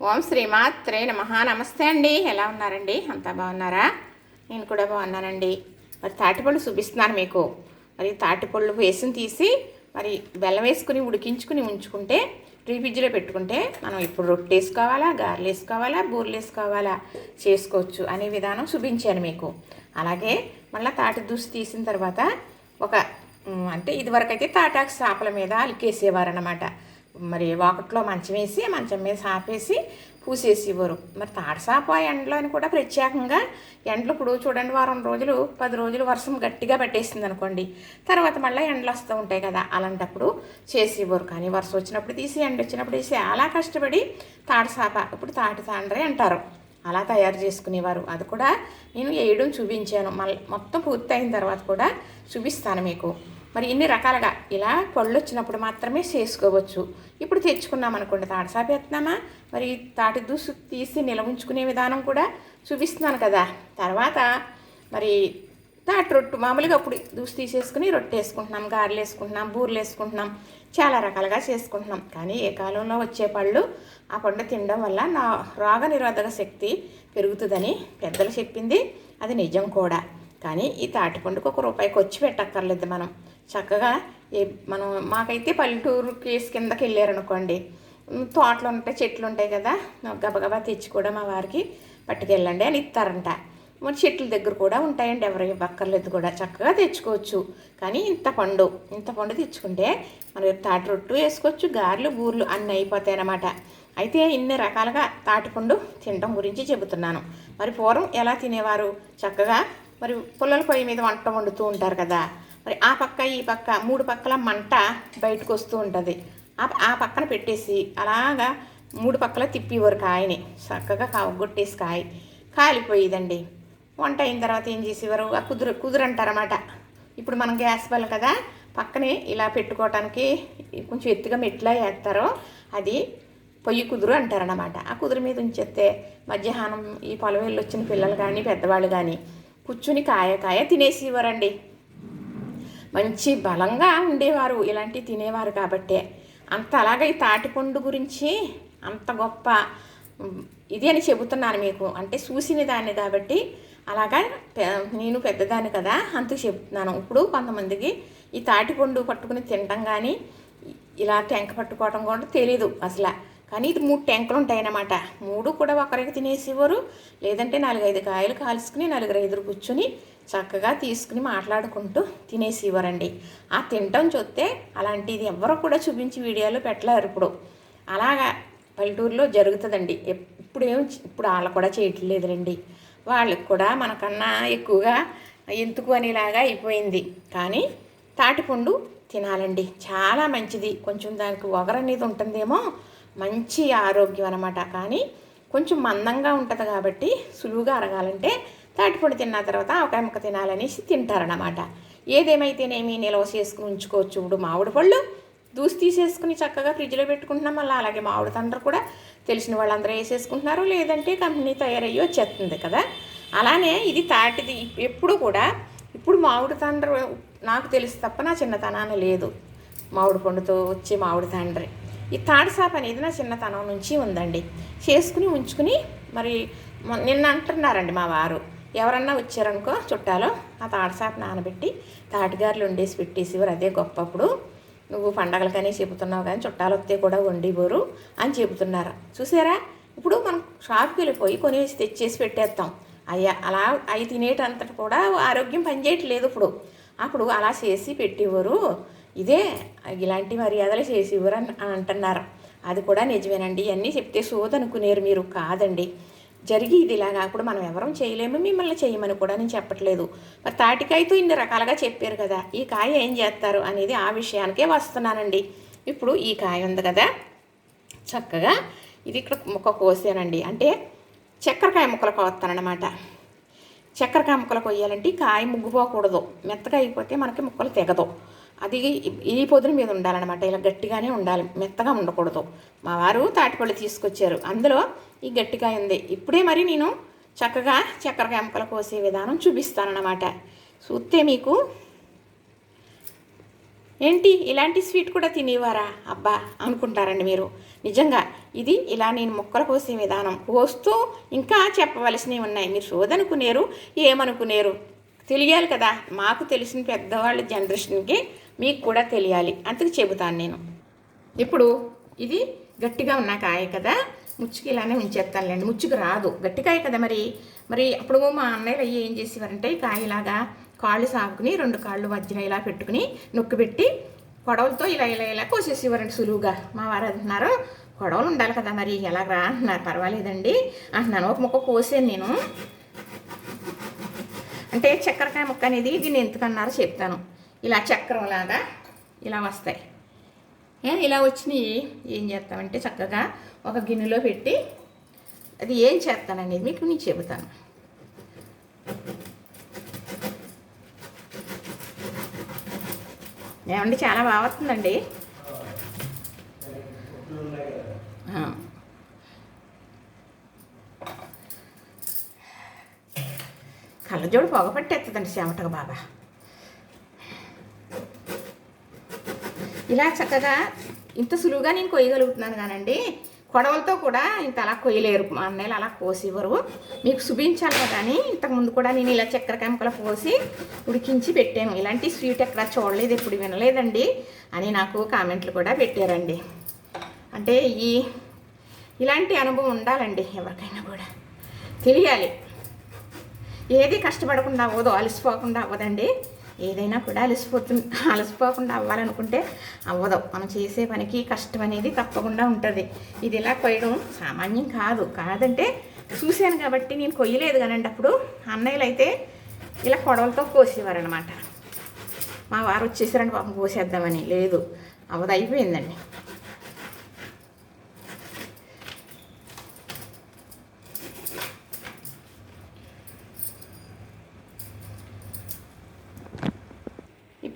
ఓం శ్రీమాత్రే నమ. నమస్తే అండి. ఎలా ఉన్నారండి? అంతా బాగున్నారా? నేను కూడా బాగున్నానండి. మరి తాటిపళ్ళు చూపిస్తున్నాను మీకు. మరి తాటిపళ్ళు వేసుని తీసి మరి బెల్లం వేసుకుని ఉడికించుకుని ఉంచుకుంటే టీ ఫ్రిడ్జ్లో పెట్టుకుంటే మనం ఇప్పుడు రొట్టె వేసుకోవాలా గారెలు వేసుకోవాలా బూరెలు వేసుకోవాలా చేసుకోవచ్చు అనే విధానం చూపించాను మీకు. అలాగే మళ్ళీ తాటి దూసి తీసిన తర్వాత ఒక అంటే ఇదివరకు అయితే తాటాకు చేపల మీద అలికేసేవారు అనమాట మరి వాకట్లో మంచం వేసి మంచం మీద సాపేసి పూసేసేవారు మరి తాడసాప ఎండలో అని కూడా ప్రత్యేకంగా ఎండలు ఇప్పుడు చూడండి వారం రోజులు పది రోజులు వర్షం గట్టిగా పట్టేసింది అనుకోండి తర్వాత మళ్ళీ ఎండలు వస్తూ ఉంటాయి కదా అలాంటప్పుడు చేసేవారు కానీ వర్షం వచ్చినప్పుడు తీసి ఎండ వచ్చినప్పుడు తీసి అలా కష్టపడి తాడసాప ఇప్పుడు తాటి తాండ్రే అంటారు. అలా తయారు చేసుకునేవారు. అది కూడా నేను వేయడం చూపించాను. మళ్ళీ మొత్తం పూర్తి అయిన తర్వాత కూడా చూపిస్తాను మీకు. మరి ఇన్ని రకాలుగా ఇలా పళ్ళు వచ్చినప్పుడు మాత్రమే చేసుకోవచ్చు. ఇప్పుడు తెచ్చుకున్నాం అనుకోండి తాటసాపి ఎత్తున్నామా మరి తాటి దూసు తీసి నిల ఉంచుకునే విధానం కూడా చూపిస్తున్నాను కదా. తర్వాత మరి తాటి రొట్టు మామూలుగా అప్పుడు దూసి తీసేసుకుని రొట్టె వేసుకుంటున్నాం గారెలు వేసుకుంటున్నాం బూరెలు వేసుకుంటున్నాం చాలా రకాలుగా చేసుకుంటున్నాం. కానీ ఏ కాలంలో వచ్చే పళ్ళు ఆ పండు తినడం వల్ల నా రోగ నిరోధక శక్తి పెరుగుతుందని పెద్దలు చెప్పింది. అది నిజం కూడా. కానీ ఈ తాటి ఒక రూపాయికి వచ్చి పెట్టక్కర్లేదు మనం. చక్కగా ఏ మనం మాకైతే పల్లెటూరు కేసు కిందకి వెళ్ళారనుకోండి తోటలు ఉంటాయి చెట్లు ఉంటాయి కదా గబగబా తెచ్చి కూడా మా వారికి పట్టుకెళ్ళండి అని ఇస్తారంట. మరి చెట్ల దగ్గర కూడా ఉంటాయండి ఎవరు ఇవ్వక్కర్లేదు కూడా. చక్కగా తెచ్చుకోవచ్చు. కానీ ఇంత పండు ఇంత పండు తెచ్చుకుంటే మనం తాటి రొట్టు వేసుకోవచ్చు గారెలు బూర్లు అన్నీ అయిపోతాయి అన్నమాట. అయితే ఇన్ని రకాలుగా తాటిపండు తినడం గురించి చెబుతున్నాను. మరి పూర్వం ఎలా తినేవారు? చక్కగా మరి పుల్లల పొయ్యి మీద వంట వండుతూ ఉంటారు కదా మరి ఆ పక్క ఈ పక్క మూడు పక్కల మంట బయటకు వస్తూ ఉంటుంది. ఆ ఆ పక్కన పెట్టేసి అలాగా మూడు పక్కల తిప్పివారు కాయని చక్కగా కావగొట్టేసి కాయ కాలిపోయేదండి. వంట అయిన తర్వాత ఏం చేసేవారు? ఆ కుదురు కుదురు అంటారన్నమాట ఇప్పుడు మనం గ్యాస్ బల్ల కదా పక్కనే ఇలా పెట్టుకోవటానికి కొంచెం ఎత్తుగా మెట్లా వేస్తారో అది పొయ్యి కుదురు అంటారనమాట ఆ కుదురు మీద ఉంచేస్తే మధ్యాహ్నం ఈ పొలవేళ్ళు వచ్చిన పిల్లలు కానీ పెద్దవాళ్ళు కానీ కూర్చుని కాయ కాయ తినేసేవారండి మంచి బలంగా ఉండేవారు ఇలాంటివి తినేవారు కాబట్టే. అంత అలాగే ఈ తాటిపండు గురించి అంత గొప్ప ఇది అని చెబుతున్నాను మీకు. అంటే చూసిన దాన్ని కాబట్టి అలాగా పె- నేను పెద్దదాన్ని కదా అందుకు చెప్తున్నాను ఇప్పుడు కొంతమందికి ఈ తాటిపండు పట్టుకుని తినడం కానీ ఇలా టెంక పట్టుకోవడం కూడా తెలీదు అసలు. కానీ ఇది మూడు ట్యాంకులు ఉంటాయన్నమాట. మూడు కూడా ఒకరికి తినేసేవారు లేదంటే నాలుగైదు కాయలు కాల్చుకుని నలుగురు ఐదురు కూర్చుని చక్కగా తీసుకుని మాట్లాడుకుంటూ తినేసేవారండి ఆ తినటం చూస్తే అలాంటిది ఎవరు కూడా చూపించి వీడియోలో పెట్టలేరు ఇప్పుడు. అలాగా పల్లెటూరులో జరుగుతుందండి. ఇప్పుడు ఏం ఇప్పుడు వాళ్ళు కూడా చేయట్లేదులేండి. వాళ్ళకి కూడా మనకన్నా ఎక్కువగా ఎందుకు అనేలాగా అయిపోయింది. కానీ తాటిపండు తినాలండి. చాలా మంచిది. కొంచెం దానికి ఒగరు అనేది ఉంటుందేమో మంచి ఆరోగ్యం అనమాట కానీ కొంచెం మందంగా ఉంటుంది కాబట్టి సులువుగా అరగాలంటే తాటిపండు తిన్న తర్వాత ఆవకాయ ముక్క తినాలనేసి తింటారనమాట ఏదేమైతేనేమి నిల్వ చేసుకుని ఉంచుకోవచ్చు. ఇప్పుడు మామిడి పళ్ళు దూసి తీసేసుకుని చక్కగా ఫ్రిడ్జ్లో పెట్టుకుంటున్నాం. మళ్ళీ అలాగే మామిడి తండ్రి కూడా తెలిసిన వాళ్ళందరూ వేసేసుకుంటున్నారు. లేదంటే కంపెనీ తయారయ్యి వచ్చేస్తుంది కదా. అలానే ఇది తాటిది ఎప్పుడు కూడా ఇప్పుడు మామిడి తండ్రి నాకు తెలిసి తప్ప నా చిన్నతనాన్ని లేదు. మామిడి పండుతో వచ్చే మామిడి తండ్రి. ఈ తాడిసాప అనేది నా చిన్నతనం నుంచి ఉందండి. చేసుకుని ఉంచుకుని మరి నిన్న అంటున్నారండి మా వారు. ఎవరన్నా వచ్చారనుకో చుట్టాలో ఆ తాడిసాప నానబెట్టి తాటిగారులు వండేసి పెట్టేసేవారు. అదే గొప్పప్పుడు. నువ్వు పండగలకనే చెబుతున్నావు కానీ చుట్టాలు వస్తే కూడా వండిపోరు అని చెబుతున్నారు. చూసారా? ఇప్పుడు మనం షాప్కి వెళ్ళిపోయి కొనేసి తెచ్చేసి పెట్టేస్తాం. అయ్యా అలా అవి తినేటంతటి కూడా ఆరోగ్యం పనిచేయట్లేదు ఇప్పుడు. అప్పుడు అలా చేసి పెట్టేవారు. ఇదే ఇలాంటి మర్యాదలు చేసి ఇవ్వరని అని అంటున్నారు. అది కూడా నిజమేనండి. ఇవన్నీ చెప్తే సోదనుకునేరు మీరు. కాదండి. జరిగి ఇది ఇలాగా అప్పుడు మనం ఎవరం చేయలేము మిమ్మల్ని చేయమని కూడా నేను చెప్పట్లేదు. మరి తాటికాయతో ఇన్ని రకాలుగా చెప్పారు కదా ఈ కాయ ఏం చేస్తారు అనేది ఆ విషయానికే వస్తున్నానండి. ఇప్పుడు ఈ కాయ ఉంది కదా చక్కగా ఇది ఇక్కడ ముక్క కోసానండి. అంటే చక్కెరకాయ ముక్కలు కోస్తానన్నమాట. చక్కెరకాయ ముక్కలు కొయ్యాలంటే కాయ ముగ్గుపోకూడదు. మెత్తగా అయిపోతే మనకి ముక్కలు తెగదు. అది ఈ పొదుల మీద ఉండాలన్నమాట. ఇలా గట్టిగానే ఉండాలి. మెత్తగా ఉండకూడదు. మా వారు తాటిపళ్ళు తీసుకొచ్చారు. అందులో ఈ గట్టికాయ ఉంది. ఇప్పుడే మరి నేను చక్కగా చక్కెరకాయ ముక్కలు కోసే విధానం చూపిస్తానన్నమాట. చూస్తే మీకు ఏంటి? ఇలాంటి స్వీట్ కూడా తినేవారా? అబ్బా! అనుకుంటారండి మీరు. నిజంగా ఇది ఇలా నేను ముక్కలు కోసే విధానం. కోస్తూ ఇంకా చెప్పవలసినవి ఉన్నాయి. మీరు సోదనుకునేరు ఏమనుకునేరు? తెలియాలి కదా. మాకు తెలిసిన పెద్దవాళ్ళ జనరేషన్కి మీకు కూడా తెలియాలి. అందుకు చెబుతాను నేను. ఇప్పుడు ఇది గట్టిగా ఉన్న కాయ కదా? ముచ్చుకి ఇలానే ఉంచేస్తానులేండి. ముచ్చుకు రాదు. గట్టికాయ కదా మరి? మరి అప్పుడు మా అన్నయ్యలు అయ్యి ఏం చేసేవారంటే ఈ కాయలాగా కాళ్ళు సాగుకుని రెండు కాళ్ళు మధ్యన ఇలా పెట్టుకుని నొక్కు పెట్టి కొడవలతో ఇలా ఇలా ఇలా కోసేసేవారండి సులువుగా. మా వారు అంటున్నారు కొడవలు ఉండాలి కదా మరి? ఎలాగరా అంటున్నారు. పర్వాలేదండి. అంటున్నాను. ఒక ముక్క కోసాను నేను. అంటే చక్కెరకాయ ముక్క అనేది దీన్ని ఎందుకన్నారో చెప్తాను. ఇలా చక్రంలాగా ఇలా వస్తాయి. ఇలా వచ్చినాయి. ఏం చేస్తామంటే చక్కగా ఒక గిన్నెలో పెట్టి అది ఏం చేస్తాననేది మీకు నేను చెబుతాను. ఏమండి చాలా బాగా వస్తుందండి. కళ్ళజోడు పొగ పట్టేస్తుందండి చెమటకు బాగా. ఇలా చక్కగా ఇంత సులువుగా నేను కొయ్యగలుగుతున్నాను కానండి. కొడవలతో కూడా ఇంత అలా కొయ్యలేరు. మా అన్నయ్యలు అలా కోసివ్వరు. మీకు చూపించాలి కదా అని ఇంతకుముందు కూడా నేను ఇలా చక్కెర ముక్కలు పోసి ఉడికించి పెట్టాను. ఇలాంటి స్వీట్ ఎక్కడ చూడలేదు ఎప్పుడు వినలేదండి అని నాకు కామెంట్లు కూడా పెట్టారండి. అంటే ఈ ఇలాంటి అనుభవం ఉండాలండి ఎవరికైనా కూడా. తెలియాలి. ఏది కష్టపడకుండా అవ్వదు అలసిపోకుండా అవ్వదండి. ఏదైనా కూడా అలసిపోతుంది అలసిపోకుండా అవ్వాలనుకుంటే అవ్వదు. మనం చేసే పనికి కష్టం అనేది తప్పకుండా ఉంటుంది. ఇది ఇలా కొయ్యడం సామాన్యం కాదు. కాదంటే చూశాను కాబట్టి నేను కొయ్యలేదు కానండి అప్పుడు అన్నయ్యలు అయితే ఇలా కొడవలతో కోసేవారనమాట మా వారు వచ్చేసారండి పాపం కోసేద్దామని. లేదు అవ్వదు అయిపోయిందండి.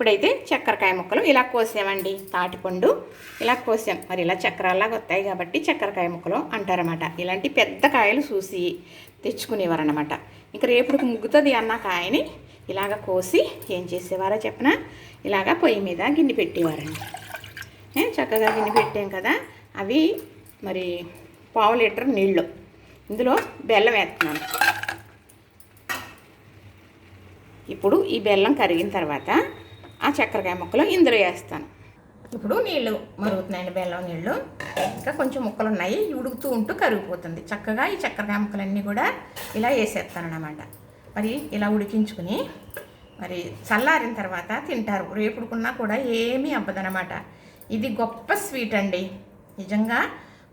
ఇప్పుడైతే చక్కెరకాయ ముక్కలు ఇలా కోసామండి తాటిపండు ఇలా కోసాం. మరి ఇలా చక్రాల్లాగా వస్తాయి కాబట్టి చక్కెరకాయ ముక్కలు అంటారన్నమాట. ఇలాంటి పెద్ద కాయలు చూసి తెచ్చుకునేవారన్నమాట. ఇంకా రేపుడికి ముగ్గుతుంది అన్న కాయని ఇలాగ కోసి ఏం చేసేవారో చెప్పిన? ఇలాగ పొయ్యి మీద గిన్నె పెట్టేవారండి. చక్కగా గిన్నె పెట్టాం కదా. అవి మరి పావు లీటర్ నీళ్ళు. ఇందులో బెల్లం వేస్తున్నాను. ఇప్పుడు ఈ బెల్లం కరిగిన తర్వాత ఆ చక్కెరకాయ ముక్కలు ఇందులో వేస్తాను. ఇప్పుడు నీళ్ళు మరుగుతున్నాయండి బెల్లం నీళ్ళు. ఇంకా కొంచెం ముక్కలు ఉన్నాయి. ఉడుకుతూ ఉంటూ కరిగిపోతుంది. చక్కగా ఈ చక్కెరకాయ ముక్కలన్నీ కూడా ఇలా వేసేస్తాను అనమాట మరి ఇలా ఉడికించుకుని మరి చల్లారిన తర్వాత తింటారు. రేపుడుకున్నా కూడా ఏమీ అవ్వదనమాట ఇది గొప్ప స్వీట్ అండి. నిజంగా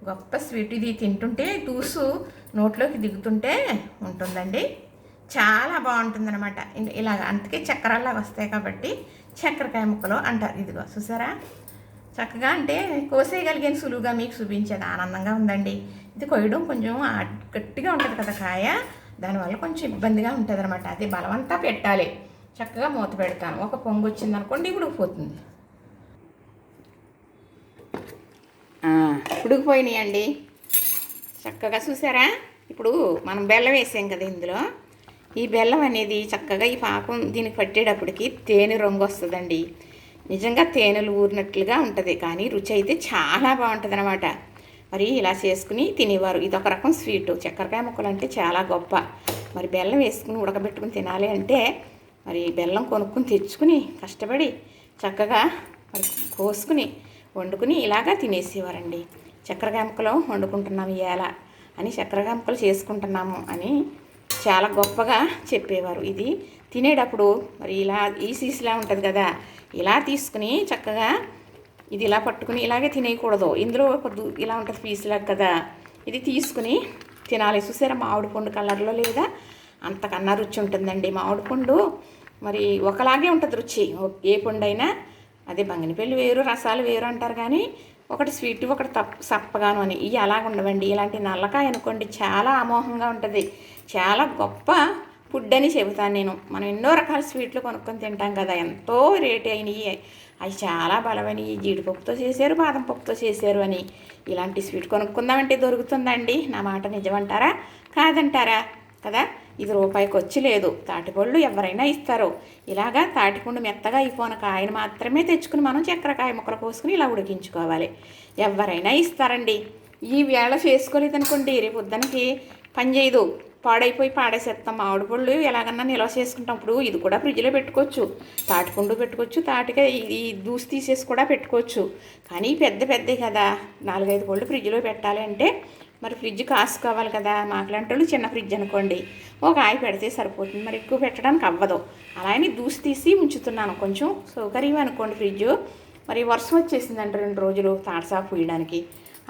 గొప్ప స్వీట్. ఇది తింటుంటే దూసు నోట్లోకి దిగుతుంటే ఉంటుందండి. చాలా బాగుంటుందన్నమాట. ఇలా అందుకే చక్కెరలాగా వస్తాయి కాబట్టి చక్కెరకాయ ముక్కలు అంటారు. ఇదిగో చూసారా? చక్కగా అంటే కోసేయగలిగిన సులువుగా మీకు చూపించేది ఆనందంగా ఉందండి. ఇది కొయ్యడం కొంచెం గట్టిగా ఉంటుంది కదా కాయ. దానివల్ల కొంచెం ఇబ్బందిగా ఉంటుంది అనమాట అది బలవంతా పెట్టాలి. చక్కగా మూత పెడతాను. ఒక పొంగు వచ్చింది అనుకోండి ఉడికిపోతుంది ఉడికిపోయినాయండి. చక్కగా చూసారా? ఇప్పుడు మనం బెల్లం వేసాం కదా ఇందులో. ఈ బెల్లం అనేది చక్కగా ఈ పాకం దీనికి పట్టేటప్పటికి తేనె రంగు వస్తుందండి. నిజంగా తేనెలు ఊరినట్లుగా ఉంటుంది కానీ రుచి అయితే చాలా బాగుంటుంది అనమాట మరి ఇలా చేసుకుని తినేవారు. ఇది ఒక రకం స్వీటు. చక్కెరకాయ ముక్కలు అంటే చాలా గొప్ప. మరి బెల్లం వేసుకుని ఉడకబెట్టుకుని తినాలి అంటే మరి బెల్లం కొనుక్కుని తెచ్చుకుని కష్టపడి చక్కగా మరి కోసుకుని వండుకుని ఇలాగా తినేసేవారండి. చక్కెరకాయ ముక్కలు వండుకుంటున్నాము ఎలా అని చక్కెరకాయ ముక్కలు చేసుకుంటున్నాము అని చాలా గొప్పగా చెప్పేవారు. ఇది తినేటప్పుడు మరి ఇలా ఈ సీసీలా ఉంటుంది కదా ఇలా తీసుకుని చక్కగా ఇది ఇలా పట్టుకుని ఇలాగే తినేయకూడదు. ఇందులో ఒక ఇలా ఉంటుంది పీసులాగా కదా ఇది తీసుకుని తినాలి. చూసారా మామిడి పండు కలర్లో లేదా? అంతకన్నా రుచి ఉంటుందండి మామిడి పండు. మరి ఒకలాగే ఉంటుంది రుచి. ఏ పండు అయినా అదే బంగినపల్లి వేరు రసాలు వేరు అంటారు కానీ ఒకటి స్వీట్ ఒకటి తప్ప సప్పగాను అని. ఇవి అలాగ ఉండవండి. ఇలాంటి నల్లకాయ అనుకోండి చాలా అమోహంగా ఉంటుంది. చాలా గొప్ప ఫుడ్ అని చెబుతాను నేను. మనం ఎన్నో రకాల స్వీట్లు కొనుక్కొని తింటాం కదా. ఎంతో రేట్ అయినవి అవి చాలా బలమైనవి జీడిపప్పుతో చేశారు బాదం పప్పుతో చేశారు అని. ఇలాంటి స్వీట్ కొనుక్కుందామంటే దొరుకుతుందండి. నా మాట నిజమంటారా? కాదంటారా? కదా? ఇది రూపాయికి వచ్చి లేదు. తాటిపళ్ళు ఎవరైనా ఇస్తారు. ఇలాగా తాటిపండు మెత్తగా అయిపోయిన కాయను మాత్రమే తెచ్చుకుని మనం చక్కెరకాయ ముక్కలు పోసుకుని ఇలా ఉడికించుకోవాలి. ఎవరైనా ఇస్తారండి. ఈ వేళ చేసుకోలేదనుకోండి రేపు పొద్దునకి పని చేయదు. పాడైపోయి పాడేసేస్తాం. మామిడి పళ్ళు ఎలాగన్నా నిల్వ చేసుకుంటాం. ఇప్పుడు ఇది కూడా ఫ్రిడ్జ్లో పెట్టుకోవచ్చు. తాటిపండు పెట్టుకోవచ్చు. తాటిగా ఈ దూసి తీసేసి కూడా పెట్టుకోవచ్చు. కానీ పెద్ద పెద్దవి కదా. నాలుగైదు పళ్ళు ఫ్రిడ్జ్లో పెట్టాలి అంటే మరి ఫ్రిడ్జ్ కాసుకోవాలి కదా మాకులాంటి వాళ్ళు చిన్న ఫ్రిడ్జ్ అనుకోండి. ఒక ఆయి పెడితే సరిపోతుంది. మరి ఎక్కువ పెట్టడానికి అవ్వదు. అలా అని దూసి తీసి ఉంచుతున్నాను కొంచెం సౌకర్యం అనుకోండి ఫ్రిడ్జ్. మరి వర్షం వచ్చేసిందంట రెండు రోజులు తాడసా పూయడానికి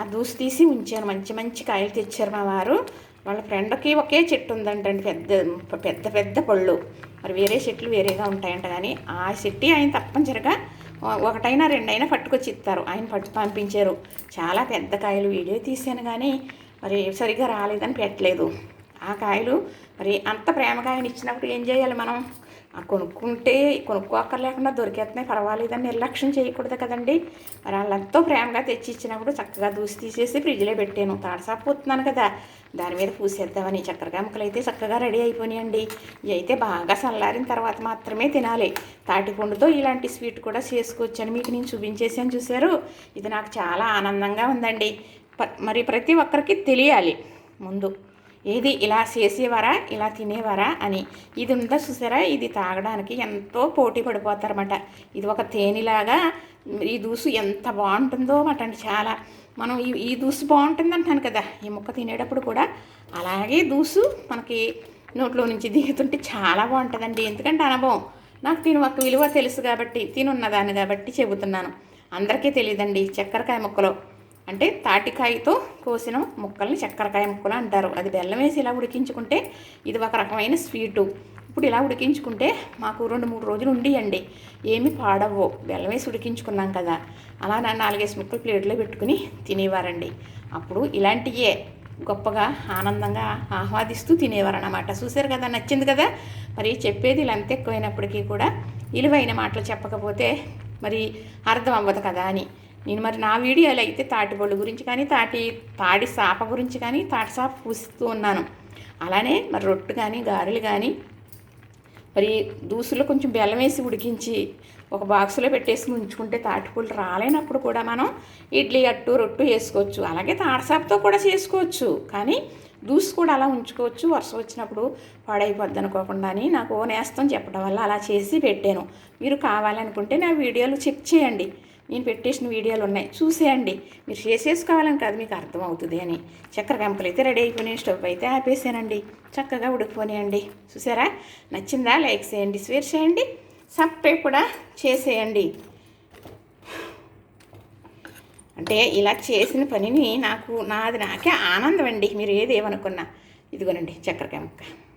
ఆ దూసి తీసి ఉంచాను మంచి మంచి కాయలు తెచ్చారు మా వారు. వాళ్ళ ఫ్రెండ్కి ఒకే చెట్టు ఉందంటండి. పెద్ద పెద్ద పెద్ద పళ్ళు. మరి వేరే చెట్లు వేరేగా ఉంటాయంట. కానీ ఆ చెట్టు ఆయన తప్పనిసరిగా ఒకటైనా రెండైనా పట్టుకొచ్చి ఇస్తారు ఆయన పట్టు పంపించారు. చాలా పెద్ద కాయలు వీడియో తీసాను కానీ మరి సరిగ్గా రాలేదని పెట్టలేదు. ఆ కాయలు మరి అంత ప్రేమగా ఆయన ఇచ్చినప్పుడు ఏం చేయాలి మనం? ఆ కొనుక్కుంటే కొనుక్కోక్కర్లేకుండా దొరికేస్తున్నాయి పర్వాలేదని నిర్లక్ష్యం చేయకూడదు కదండి. మరి వాళ్ళంతో ప్రేమగా తెచ్చి ఇచ్చినప్పుడు చక్కగా దూసి తీసేసి ఫ్రిడ్జ్లో పెట్టాను. తాడసాపు పోతున్నాను కదా. దాని మీద పూసేద్దామని చక్కెరకాయ ముక్కలు అయితే చక్కగా రెడీ అయిపోయినాయండి. ఇవి అయితే బాగా చల్లారిన తర్వాత మాత్రమే తినాలి. తాటిపండుతో ఇలాంటి స్వీట్ కూడా చేసుకోవచ్చని మీకు నేను చూపించేసాను చూశారు. ఇది నాకు చాలా ఆనందంగా ఉందండి. మరి ప్రతి ఒక్కరికి తెలియాలి. ముందు ఏది ఇలా చేసేవారా ఇలా తినేవారా అని. ఇది ఉందా చూసారా? ఇది తాగడానికి ఎంతో పోటీ పడిపోతారన్నమాట. ఇది ఒక తేనెలాగా ఈ దూసు ఎంత బాగుంటుందో అన్నమాట చాలా. మనం ఈ ఈ దూసు బాగుంటుంది అంటాను కదా. ఈ ముక్క తినేటప్పుడు కూడా అలాగే దూసు మనకి నోట్లో నుంచి దిగుతుంటే చాలా బాగుంటుందండి. ఎందుకంటే అనుభవం. నాకు తిను ఒక విలువ తెలుసు కాబట్టి తినున్నదాన్ని కాబట్టి చెబుతున్నాను. అందరికీ తెలియదండి చక్కెరకాయ ముక్కలో. అంటే తాటికాయతో కోసిన ముక్కల్ని చక్కెరకాయ ముక్కలు అంటారు. అది బెల్లం వేసి ఇలా ఉడికించుకుంటే ఇది ఒక రకమైన స్వీటు. ఇప్పుడు ఇలా ఉడికించుకుంటే మాకు రెండు మూడు రోజులు ఉండియండి. ఏమి పాడవు. బెల్లం వేసి ఉడికించుకున్నాం కదా. అలా నా నాలుగేసి ముక్కలు ప్లేట్లో పెట్టుకుని తినేవారండి. అప్పుడు ఇలాంటియే గొప్పగా ఆనందంగా ఆహ్వాదిస్తూ తినేవారు అన్నమాట చూశారు కదా నచ్చింది కదా? మరి చెప్పేది ఇలా అంత ఎక్కువైనప్పటికీ కూడా విలువైన మాటలు చెప్పకపోతే మరి అర్థం అవ్వదు కదా అని. నేను మరి నా వీడియోలో అయితే తాటిపళ్ళు గురించి కానీ తాటి తాడి సాప గురించి కానీ తాటి సాప పూస్తూ ఉన్నాను. అలానే మరి రొట్టు కానీ గారెలు కానీ మరి దూసులో కొంచెం బెల్లం వేసి ఉడికించి ఒక బాక్సులో పెట్టేసి ఉంచుకుంటే తాటిపూలు రాలేనప్పుడు కూడా మనం ఇడ్లీ అట్టు రొట్టు వేసుకోవచ్చు. అలాగే తాడసాపుతో కూడా చేసుకోవచ్చు. కానీ దూసు కూడా అలా ఉంచుకోవచ్చు. వర్షం వచ్చినప్పుడు పాడైపోద్ది అనుకోకుండా అని నాకు ఓ నేస్తం చెప్పడం వల్ల అలా చేసి పెట్టాను. మీరు కావాలనుకుంటే నా వీడియోలు చెక్ చేయండి. నేను పెట్టేసిన వీడియోలు ఉన్నాయి. చూసేయండి. మీరు చేసేసుకోవాలని కాదు మీకు అర్థమవుతుంది అని. చక్కెర కంపలు అయితే రెడీ అయిపోయినాయి. స్టవ్ అయితే ఆపేసానండి. చక్కగా ఉడికిపోనియండి. చూసారా? నచ్చిందా? లైక్ చేయండి. షేర్ చేయండి. సబ్స్క్రైబ్ కూడా చేసేయండి. అంటే ఇలా చేసిన పనిని నాకు నాది నాకే ఆనందం అండి. మీరు ఏదేమనుకున్నా ఇదిగోనండి చక్కెర ముక్క